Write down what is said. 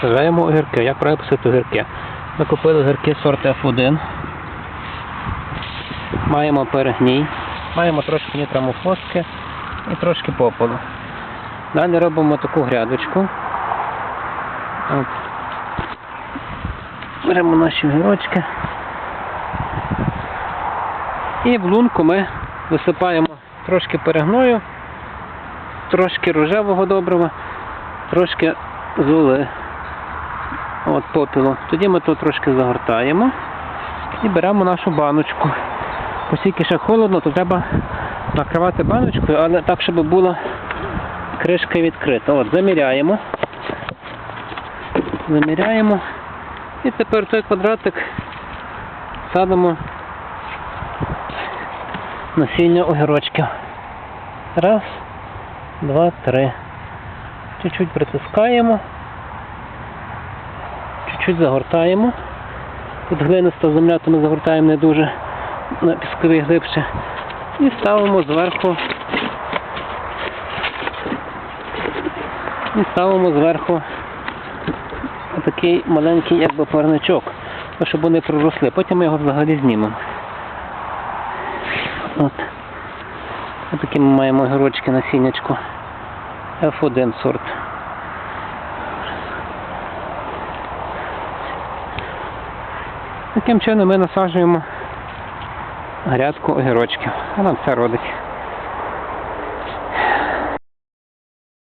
Сажаємо огірки. Як правильно посити огірки? Ми купили огірки сорту F1. Маємо перегній, маємо трошки нітрамофоски і трошки попелу. Далі робимо таку грядочку. От. Беремо наші огірочки. І в лунку ми висипаємо трошки перегною, трошки рожевого добрива, трошки золи от попілу. Тоді ми тут трошки загортаємо і беремо нашу баночку. Оскільки ще холодно, то треба накривати баночкою, але так, щоб була кришка відкрита. От, заміряємо. Заміряємо. І тепер той квадратик садимо насіння огірочків. Раз, два, три. Чуть-чуть притискаємо. Чуть-чуть загортаємо. Тут глиниста земля, то ми загортаємо не дуже на пісковій глибше. І ставимо зверху. І ставимо зверху такий маленький якби парничок, ну, щоб вони проросли. Потім ми його взагалі знімемо. От. Ось такі ми маємо огірочки насіннячку. F1 сорт. Таким чином ми насаджуємо грядку огірочків. Вона все родить.